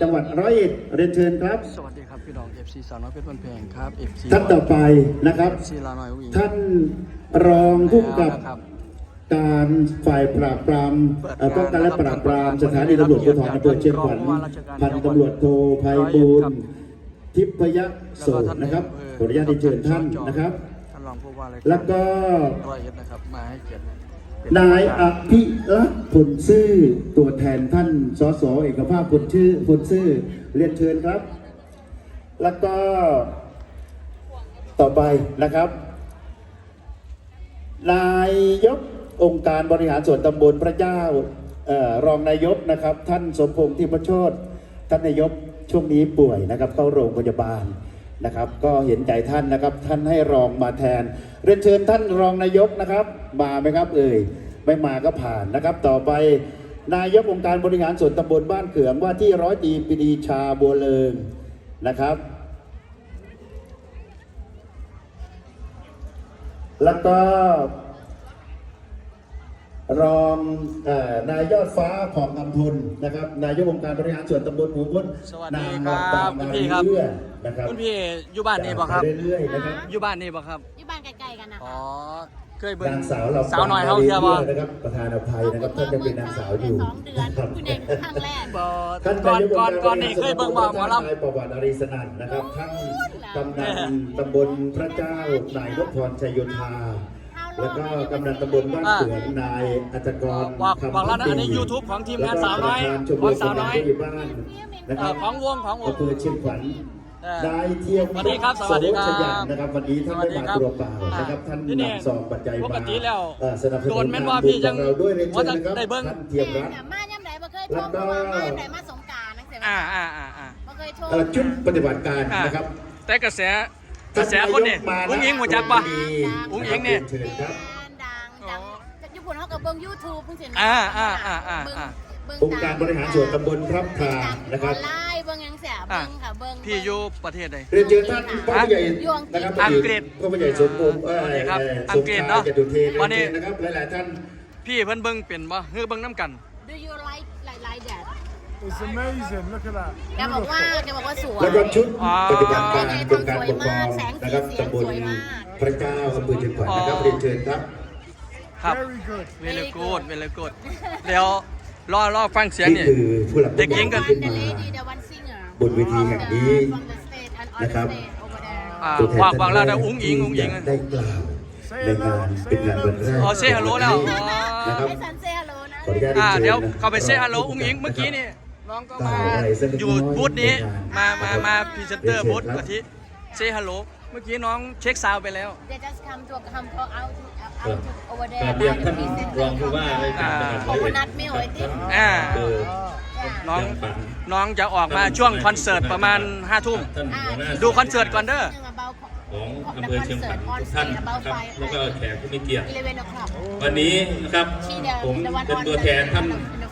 จังหวัดร้อยเอ็ดเรียนเชิญครับ สวัสดีครับพี่น้อง FC สาวน้อยเพชรบันแพงครับ FC ท่านต่อไปนะครับซีลาน้อยอุ้งอิงท่านรองผู้กำกับครับ การฝ่ายปราบปรามเอ่อป้องกันและปราบปรามสถานีตำรวจภูธรอำเภอเชียงขวัญพันตำรวจโทไพบูลย์ทิพยโสนะครับขออนุญาตเรียนเชิญท่านนะครับ ท่านรองผู้ว่าราชแล้วก็ร้อยเอ็ดนะครับมาให้เกียรติเป็ นายอภิรักษ์ผลซื่อตัวแทนท่านสสเอกภาพผลชื่อผลซื่อเรียนเชิญครับ แล้วก็ต่อไปนะครับ นายยกองค์การบริหารส่วนตำบลพระเจ้าออรองนายกนะครับ ท่านสมพงษ์ทิพโชตท่านนายกช่วงนี้ป่วยนะครับ เข้าโรงพยาบาล นะครับ ก็เห็นใจท่านนะครับ ท่านให้รองมาแทน เรียนเชิญท่านรองนายกนะครับ มาไหมครับ เอ่ย ไม่มาก็ผ่านนะครับ ต่อไปนายกองค์การบริหารส่วนตำบลบ้านเขืองว่าที่ร้อยตรีปรีชาบัวเลิงนะครับ แล้วก็ รองเออนายยอดฟ้าของอำพลนะครับ นายกองค์การบริหารส่วนตำบลหมู่บ้านสวัสนาดีงคมารัตาบมคุณมาพี่ครับเรื่อยๆนะครับคุณพี่อยู่บ้านนี่บ่ครับไปเรื่อยๆนะครับอยู่บ้านนี่บ่ครับอยู่บ้านใกล้ๆกันนะอ๋อคะเคยเบิ่งนางสาวเราสาวหน่อยเฮาเทียบ่นะครับประธานอภัยนะครับท่านยังเป็นนางสาวอยู่สองเดือนครับคุณเองครั้งแรกบ่ท่านก่อนายก่อนงค์ก่อนารนี่บเคยริหารเบิ่งบ่หมอลนายประวัติอารีสนันนะครับท่านกำนันตำบลพระเจ้านายนพพรชัยโยธา แล้วก็กำนันตำบลบ้านเขืองนายอัจกรบอกคำบอกแล้วนะพักดีอันนี้ YouTube ของทีมงานสาวน้อยแล้วก็ประธานชมรของมสาวน้อยผู้ใหญ่บ้านนะำคเอ่รัอบของวงของวงอำเภอเชียงขวัญเออนายเทียมสวัสดีครับสวัสดีครับโสชยันนะครับวันนี้ท่านไม่มาตัวเปล่านะครับท่านที่นี่นำซองปัจจัยปมากติแล้วเอ่อสนับสนุนโดนแม่นว่าพี่ยังของเราด้วยเรียนเชิญนะครับว่าจะได้เบิ่งท่านเทียมรัตน์เนี่ยมาย่ำไหนบ่เคยโทรมามาย่ำไหนมาสงกรารนักเสียอ่าอ่าอ่าอ่าบ่เคยโทรเอ่อชุดปฏิบัติการอ่านะครับแต่กระแส กระแสคนนี่ท่าอุ้งนายอิงหัวจักปะมาดีอุ้งอิงเนี่ยเชิญครับดังดังจากญี่ปุ่นเขาก็เบิ่ง YouTube เพิ่งเห็นอ่าอ่าอ่าอ่าเบิ่งอ่าเบิ่งองค์การบริหารส่วนตำบลพระพรานะครับออนไลน์เบิ่งหยังเสียเบิ่งค่ะเบิ่งพี่อยู่ประเทศใดเรียนเชิญท่านพ่อผู้ใหญ่อยู่อังกฤษนะครับอังกฤษพ่อผู้ใหญ่สมพงษ์เอ่อสวัสดีครับเอ่ออังกฤษเนอะสมชยจตุเทนวันนี้เรียนเชิญนะครับหลายๆท่านพี่เพิ่นเบิ่งเป็นบ่เฮือเบิ่งน้ำกัน Do you like like like that It's amazing. Look at that. แกบอกว่าแกบอกว่าสวย แล้วก็ชุดอ๋อปฏิบัติการยังไงกรมการทำสวยปกครองมากแสงสีนะครับเสียงตำบลสวยมากพระเจ้าอำเภอเชียงขวัญนะครับอ๋อเรียนเชิญครับ ครับ Very good. เวลกูดเวลกูดเดี๋ยวรอรอฟังเสียงนี่นี่ คือผู้หลักเด็กหญิงกัน ขึ้น The มา lady the one singer บนเวทีแห่งนี้ from the state and on นะครับ the state over there อ่าตัวแทนวางวางแล้วนะอุ้งอิงอุ้งอิง ได้กล่าวในงานเป็นงานวันแรกอ๋อ say hello แล้วอ๋อ นะครับ ให้สันเซฮัลโหลนะ ขออนุญาตอ่ารีนชิญเดี๋ยวนะเข้าไปเซฮัลโหลอุ้งอิงเมื่อกี้นี่ น้องก็มาได้อะไรสักเล็กอยู่น้อยบูธนี้ในงานมามามาพรีเซนเตอร์เรียนเชิญบูธครับอาทิเซฮัลโหลเมื่อกี้น้องเช็คซาวด์ไปแล้ว They just come to come to out to out to over กรา there บเรียน by ท่าน the presenter รองผู้ว่าราชการจังหวัดโคร้อยโคเอ็ดนัทมิลไอติมอ่าเออน้องยังปั่นน้องจะออกมาช่วงคอนเสิร์ตประมาณ5ทุ่มท่านหัวหน้าดูคอนเสิร์ตก่อนเด้อของอำเภอเชียงขวัญทุกท่านนะครับแล้วก็แขกผู้มีเกียรติ11 o'clock วันนี้นะครับผมเป็นตัวแทนท่าน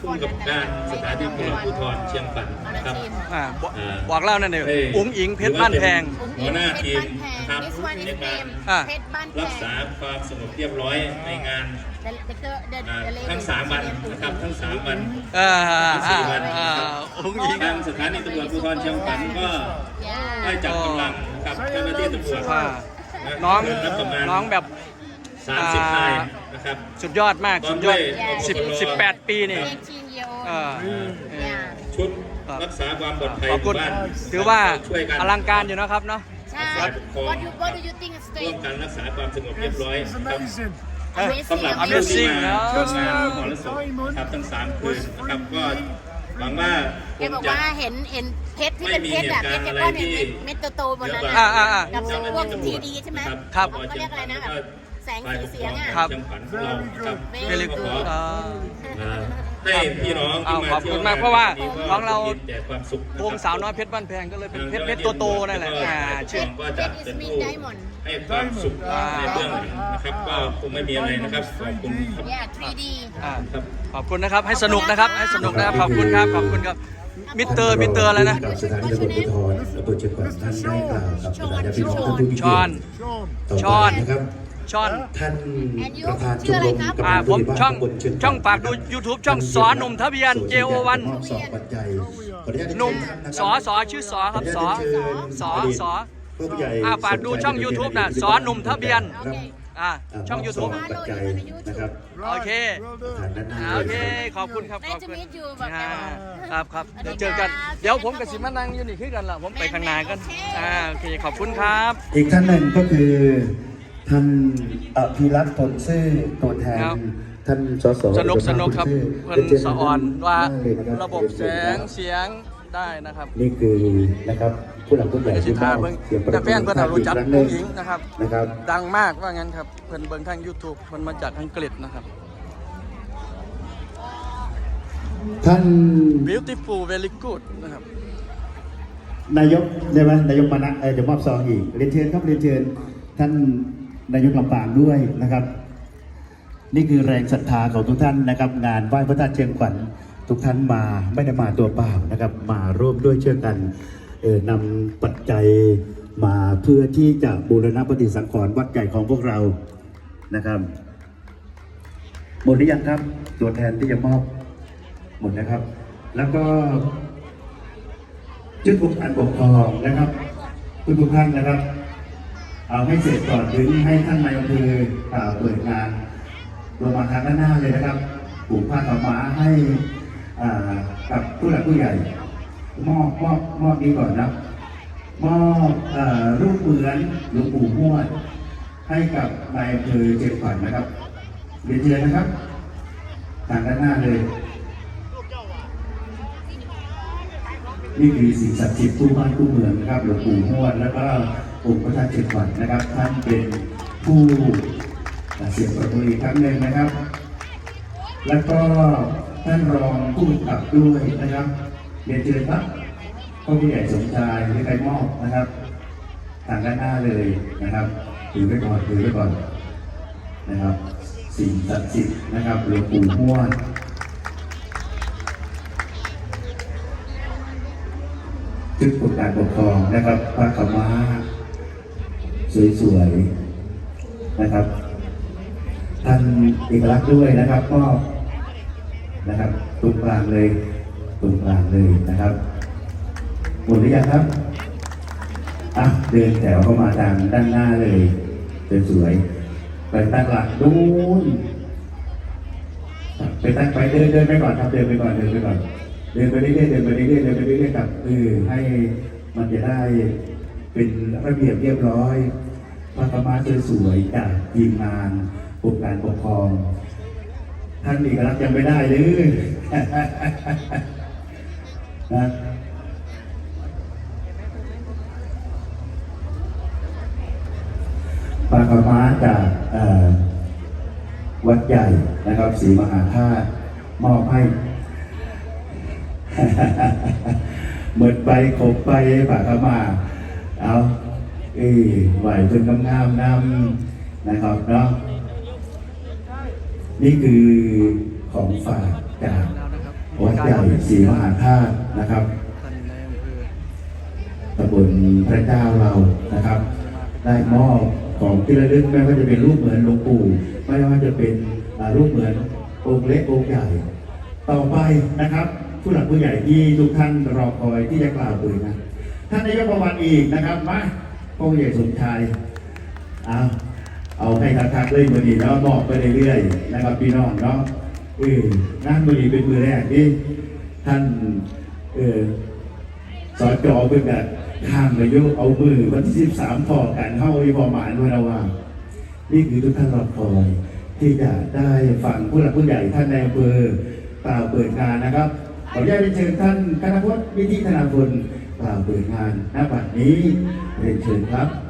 ผู้กำกับการสถานีตำรวจภูธรเชียงขวัญนะครับ อ่าบอกอ่า บอกเล่านั่นเองให้อุ้งอิงเพชรบ้านแพง หัวหน้าทีมนะครับ This one ใน is การ name อ่าเพชรบ้านแพรักงษาความสงบเรียบร้อยในงาน The- the girl- the- อ่า the lady ทั้งสามวันนะครับทั้งสามวันเอออ่าอ่าอ่าอุ้งอิง ทางสถานีตำรวจภูธรเชียงขวัญก็ Yeah ได้จัดกำลังกับเจ้าหน้าที่ตำรวจว่าน้องรับประมาณ น้องแบบ 30นายนะครับ สุดยอดมากสุดยอด Yeah สิบสิบแปดปีนี่ 18 year old เออเออ Yeah ชุดรักษาความปลอดภัยขอบคุณหมู่บ้านถือว่าช่วยกันอลังการอยู่นะครับเนาะใช่ What do What do you think is ร่วม straight กันรักษาความสงบเรียบร้อย It's ครับ amazing. สำหรับ Amazing ผู้ที่มาเนอะร่วมงานมหรสพครับทั้งสามคืนนะครับก็หวังว่าคแกงบอกจะ ว่าเห็นเห็นเพชรที่เป็นเพชรแบบไม่เพมีชรเหตุการณ์ก้อนเห็นอะไรที่เม็ดโตๆบนนั้นอ่านะอ่าอ่า กับพวกทีดีใช่ไหมครับ เขาเรียกอะไรนะแบบ แสงสีเสียงอะ ครับจังหวัดของเราครับเวลิกูดอ่าให้พี่น้องที่มาขอบเที่ยคุวณมากเพราะว่าก็ของเรามีแต่ความสุขนะวงครับสาวน้อยเพชรบ้านแพงก็เลยเป็นเพชรเพชรโตๆนั่นแหละอ่าเชื่ชื่ออก็จะเป็นผู้ให้ความสุขในเบื้องหลังนะครับก็คงไม่มีอะไรนะครับขอบคุณครับ Yeah 3D อ่าครับ ขอบคุณนะครับให้สนุกนะครับให้สนุกนะครับขอบคุณครับขอบคุณครับมิสเตอร์มิสเตอร์อะไรนะกับสถานีตำรวจภูธรอำเภอเชียงขวัญท่านได้กล่าวกับประชาชนพี่น้องท่านผู้มีเกียรติช้อน Sean. ต่อช้อนไปนะครับ ช่อนท่าน And you ประธานชชื่อมอะไรรมครับกำอ่านันผมผู้ใหญ่บ้านช่องตำบลเชียงขวัญช่องฝากดู YouTube ช่องสอนหนุ่มทะเบียน JO1 มอบสอบปัจจัยออนุญาตหนุ่มเชิญท่านนะครับสอสอชื่อสอครับสอขออนุญาตเชิญสอดีตสอ ผู้ใหญ่อ่าฝากดูช่อง YouTube นะสอหนุ่มทะเบียน ครับอ่าาช่อง YouTube มบปัจจัยนะครับโอเค Well ทาง done. ด้านหน้าอ่าโอเคเลยขอบคุณครับ Nice ขอบ to คุณ meet you แบบอ่าแกบอกครับครับสวัสดีเดี๋ยวเจอกันครับเดี๋ยวผมกับสิมานั่งอยู่นี่คือกันล่ะ ผมไปข้างหน้ากันโอเคอ่า โอเค ขอบคุณครับ อีกท่านหนึ่งก็คือ ท่านอภิรัตน์ผลซื่อตัวแทนครับท่านสสสนุกสนุกครับผลซื่เพิ่นรียชิญสะออนว่านั่งเลยนคระบบแสงเสียงได้นะครับ นี่คือนะครับผู้หลักผู้ใหญ่เดี๋ยวสิที่มทาอบเบิ่งเสียงประแต่แฟนเพิ่นน่ะรู้จักอีครั้งหผู้นึ่งหญิงนะครับนะครับ ดังมากว่างั้นครับเพิ่นเบิ่งทาง YouTube เพิ่นมาจากอังกฤษนะครับ ท่าน beautiful very good นะครับนายกใช่ไหมนายกมานะเอ่อจะมอบซองอีกเรียนเชิญครับเรียนเชิญท่าน นายกลำปางด้วยนะครับ นี่คือแรงศรัทธาของทุกท่านนะครับ งานไหว้พระธาตุเชียงขวัญทุกท่านมาไม่ได้มาตัวเปล่านะครับ มาร่วมด้วยช่วยกันเออนำปัจจัยมาเพื่อที่จะบูรณะปฏิสังขรณ์วัดใหญ่ของพวกเรานะครับหมดหรือยังครับ ตัวแทนที่จะมอบหมดนะครับ แล้วก็ชุดผู้การปกครองนะครับทุกทุกๆท่านนะครับ เอาให้เสร็จก่อนถึงให้ท่านนายอำเภอกล่าวเปิดงานลงมาทางด้านหน้าเลยนะครับปลูกผ้าขาวม้าให้กับผู้หลักผู้ใหญ่ มอบมอบมอบนี้ก่อนนะมอบเอ่อรูปเหมือนหลวงปู่ม่วนให้กับนายอำเภอเชียงขวัญนะครับเรียนเชิญนะครับ ทางด้านหน้าเลยนี่คือสิ่งศักดิ์สิทธิ์คู่บ้านคู่เมืองนะครับหลวงปู่ม่วนแล้วก็ องค์พระธาตุเชียงขวัญนะครับ ท่านเป็นผู้เสียงประมืออีกครั้งหนึ่งนะครับ แล้วก็ท่านรองผู้กำกับด้วยนะครับเรียนเชิญครับพ่อผู้ใหญ่สมชายที่ไปมอบนะครับ ทางด้านหน้าเลยนะครับถือไว้ก่อนถือไว้ก่อนนะครับ สิ่งศักดิ์สิทธิ์นะครับหลวงปู่ม่วนชุดกรมการปกครองนะครับพระขาวม้า สวยๆนะครับท่านเอกลักษณ์ด้วยนะครับ ก็นะครับตรงกลางเลยตรงกลางเลยนะครับหมดหรือยังครับอะเดินแถวเข้ามาทางด้านหน้าเลยสวยๆไปตั้งหลักนู้นไปตั้งไปเดินเดินไปก่อนครับเดินไปก่อนเดินไปก่อนเดินไปเรื่อยๆเดินไปเรื่อยๆเดินไปเรื่อยๆกับเออให้มันจะได้เป็นระเบียบเรียบร้อย พระธรรมะสวยๆจากทีมงานกรมการปกครอง ท่านเอกลักษณ์ยังไม่ได้เลยนะพระธรรมะจากเอ่อวัดใหญ่นะครับศรีมหาธาตุมอบให้เหมือนไปขบไปปากกมาเอา เอ้ยไหวจนงามๆนำนะครับเนาะนี่คือของฝากจากวัดใหญ่ศรีมหาธาตุนะครับตำบลพระเจ้าเรานะครับ ได้มอบของที่ระลึกไม่ว่าจะเป็นรูปเหมือนหลวงปู่ไม่ว่าจะเป็นรูปเหมือนองค์เล็กองค์ใหญ่ ต่อไปนะครับ ผู้หลักผู้ใหญ่ที่ทุกท่านรอคอยที่จะกล่าวคุยนะท่านนายกประวัติอีกนะครับมา พ่อใหญ่สมชายเอาเอาให้ทักๆเลยมือดีเนาะบอกไปเรื่อยๆนะครับพี่น้องเนาะเอองานมือดีเป็นมือแรกที่ท่านเออสอจอเป็นแบบข้างระยุเอามือวันที่สิบสามพอกันเข้าอีพอหมานไว้แล้วว่านี่คือทุกท่านรอคอยที่จะได้ฟังผู้หลักผู้ใหญ่ท่านในอำเภอกล่าวเปิดงานนะครับขออนุญาตเรียนเชิญท่านคณะพจน์วิธิธนาพลกล่าวเปิดงานณบัดนี้ เรียนเชิญครับ